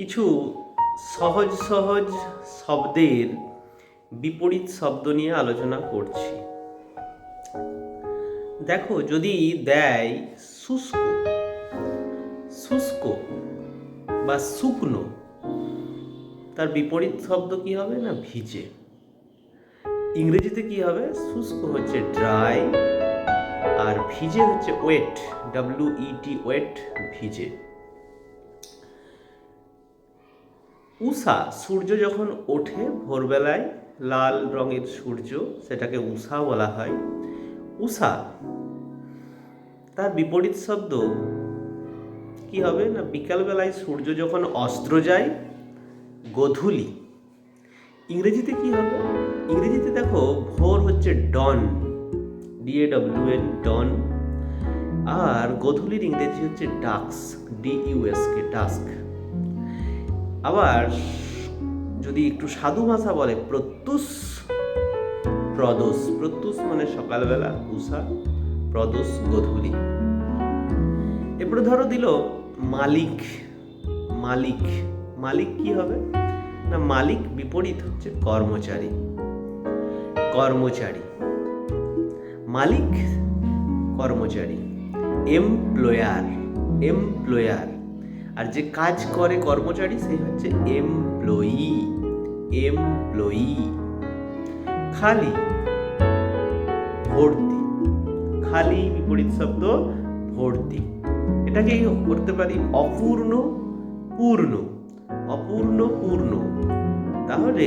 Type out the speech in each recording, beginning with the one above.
কিছু সহজ সহজ শব্দের বিপরীত শব্দ নিয়ে আলোচনা করছি। দেখো, যদি দেয় শুষ্ক শুষ্ক বা শুকনো, তার বিপরীত শব্দ কি হবে না ভিজে? ইংরেজিতে কি হবে? শুষ্ক হচ্ছে ড্রাই আর ভিজে হচ্ছে ওয়েট ডাব্লিউ ইটি ওয়েট, ভিজে। উষা, সূর্য যখন ওঠে ভোরবেলায় লাল রঙের সূর্য, সেটাকে উষা বলা হয়। উষা, তার বিপরীত শব্দ কি হবে না? বিকালবেলায় সূর্য যখন অস্ত্র যায়, গধূলি। ইংরেজিতে কি হবে? ইংরেজিতে দেখো, ভোর হচ্ছে dawn D A W N dawn. আর গধূলির ইংরেজি হচ্ছে ডাক্স ডি ইউএসকে ডাস্ক। আবার যদি একটু সাধু ভাষা বলে, প্রত্যুষ, প্রদোষ, প্রত্যুষ মানে সকালবেলা উষা প্রদোষ গধূলি। এরপরে ধরো দিল মালিক মালিক মালিক কি হবে? না, মালিক বিপরীত হচ্ছে কর্মচারী কর্মচারী। মালিক কর্মচারী এমপ্লয়ার এমপ্লয়ার আর যে কাজ করে কর্মচারী, সে হচ্ছে এমপ্লয়ি এমপ্লয়ি খালি ভর্তি, খালি বিপরীত শব্দ, ভর্তি। এটাকে করতে পারি অপূর্ণ, পূর্ণ অপূর্ণ, পূর্ণ। তাহলে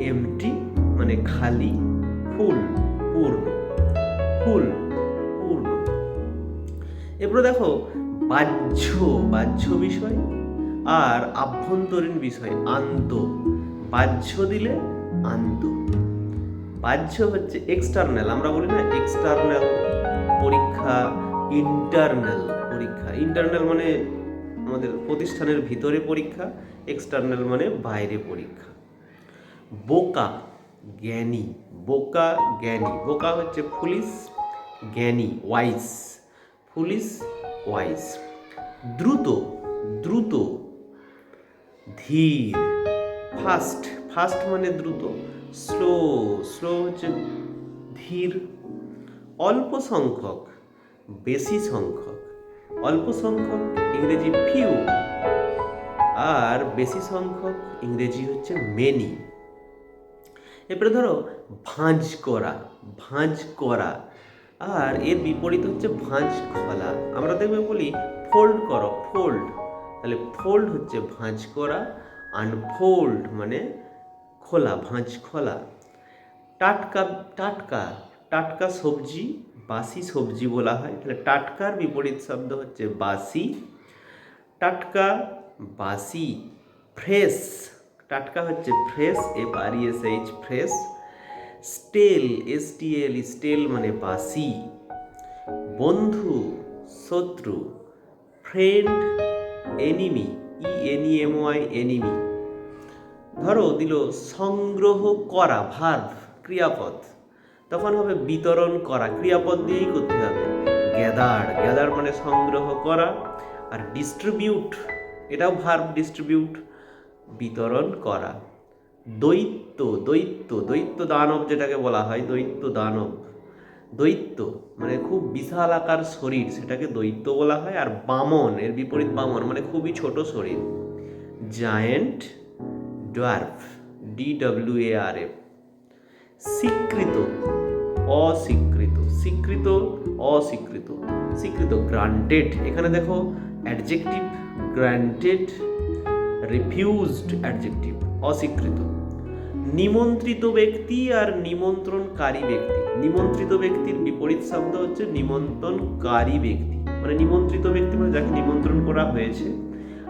এমটি মানে খালি ফুল পূর্ণ ফুল পূর্ণ। এরপরে দেখো বাহ্য বাহ্য বিষয় আর আভ্যন্তরীণ বিষয়, আন্ত। বাহ্য দিলে আন্ত। বাহ্য হচ্ছে এক্সটার্নাল আমরা বলি না এক্সটার্নাল পরীক্ষা ইন্টারনাল পরীক্ষা। ইন্টারনাল মানে আমাদের প্রতিষ্ঠানের ভিতরে পরীক্ষা এক্সটার্নাল মানে বাইরে পরীক্ষা। বোকা, জ্ঞানী বোকা জ্ঞানী। বোকা হচ্ছে পুলিশ, জ্ঞানী ওয়াইস পুলিশ ওয়াইস দ্রুত দ্রুত ধীর ফাস্ট ফাস্ট মানে দ্রুত। স্লো স্লো হচ্ছে ধীর। অল্প সংখ্যক, বেশি সংখ্যক। অল্প সংখ্যক ইংরেজি ফিউ আর বেশি সংখ্যক ইংরেজি হচ্ছে মেনি এরপরে ধরো, ভাঁজ করা। ভাঁজ করা। আর এর বিপরীত হচ্ছে ভাঁজ খোলা। আমরা দেখবে বলি ফোল্ড করো ফোল্ড তাহলে ফোল্ড হচ্ছে ভাঁজ করা আনফোল্ড মানে খোলা, ভাঁজ খোলা। টাটকা টাটকা টাটকা সবজি, বাসি সবজি বলা হয়। তাহলে টাটকার বিপরীত শব্দ হচ্ছে বাসি। টাটকা, বাসি, ফ্রেশ। টাটকা হচ্ছে fresh F R S H fresh. Stale S T L stale মানে বাসি বন্ধু, শত্রু friend enemy E N E M Y enemy ধরো, দিল সংগ্রহ করা ভার্ভ ক্রিয়াপদ। তখন হবে বিতরণ করা, ক্রিয়াপদ দিয়েই করতে হবে। গ্যাদার গ্যাদার মানে সংগ্রহ করা। আর ডিস্ট্রিবিউট এটাও ভার্ব ডিস্ট্রিবিউট বিতরণ করা। দৈত্য দৈত্য দৈত্য দানব যেটাকে বলা হয়, দৈত্য দানব। দৈত্য মানে খুব বিশাল আকার শরীর, সেটাকে দৈত্য বলা হয়, আর বামন, এর বিপরীত বামন মানে খুবই ছোট শরীর। Giant dwarf D W A R F স্বীকৃত, অস্বীকৃত স্বীকৃত অস্বীকৃত, স্বীকৃত গ্রান্টেড এখানে দেখো অ্যাডজেক্টিভ গ্রান্টেড রিফিউজড অ্যাডজেক্টিভ অস্বীকৃত। নিমন্ত্রিত ব্যক্তি আর নিমন্ত্রণকারী ব্যক্তি। নিমন্ত্রিত ব্যক্তির বিপরীত শব্দ হচ্ছে নিমন্ত্রণকারী ব্যক্তি। মানে নিমন্ত্রিত ব্যক্তি মানে যাকে নিমন্ত্রণ করা হয়েছে।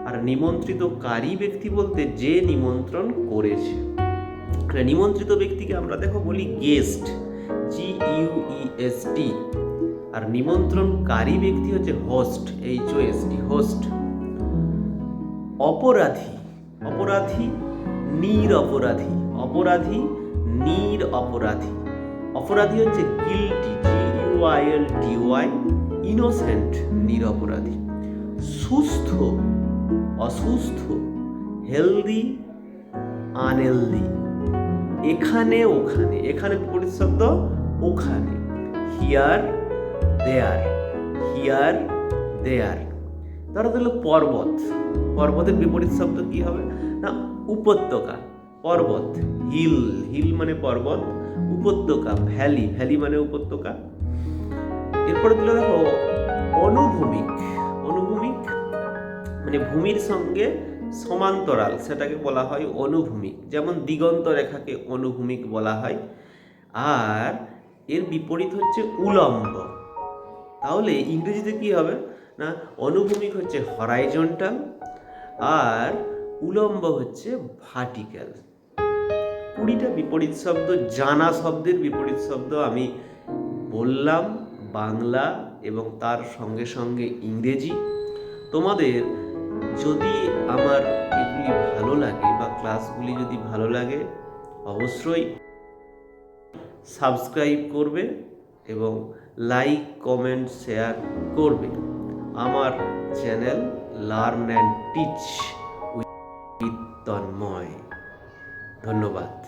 আর নিমন্ত্রিতকারী ব্যক্তি বলতে যে নিমন্ত্রণ করেছে। মানে নিমন্ত্রিত ব্যক্তিকে আমরা দেখো বলি guest G U E S T আর নিমন্ত্রণকারী ব্যক্তি হচ্ছে host H O S T host. অপরাধী অপরাধী নির অপরাধী, নির অপরাধী। অপরাধী হচ্ছে guilty G U I L T Y innocent নিরপরাধী সুস্থ, অসুস্থ হেলদি আনহেলদি এখানে, ওখানে। এখানে বিপরীত শব্দ, ওখানে। হিয়ার দেয়ার হিয়ার দেয়ার ধরো দিল পর্বত। পর্বতের বিপরীত শব্দ কি হবে? না, উপত্যকা। পর্বত, হিল হিল মানে পর্বত, উপত্যকা, ভ্যালি ভ্যালি মানে উপত্যকা। এরপরে দিল দেখো, অনুভূমিক অনুভূমিক মানে ভূমির সঙ্গে সমান্তরাল, সেটাকে বলা হয় অনুভূমিক। যেমন দিগন্ত রেখাকে অনুভূমিক বলা হয়। আর এর বিপরীত হচ্ছে উলম্ব। তাহলে ইংরেজিতে কি হবে? না, অনুভূমিক হচ্ছে হরাইজন্টাল আর উলম্ব হচ্ছে ভার্টিক্যাল কুড়িটা বিপরীত শব্দ, জানা শব্দের বিপরীত শব্দ আমি বললাম বাংলা এবং তার সঙ্গে সঙ্গে ইংরেজি। তোমাদের যদি আমার এগুলি ভালো লাগে বা ক্লাসগুলি যদি ভালো লাগে, অবশ্যই সাবস্ক্রাইব করবে এবং লাইক, কমেন্ট, শেয়ার করবে। আমার channel learn and teach with Tanmoy. ধন্যবাদ।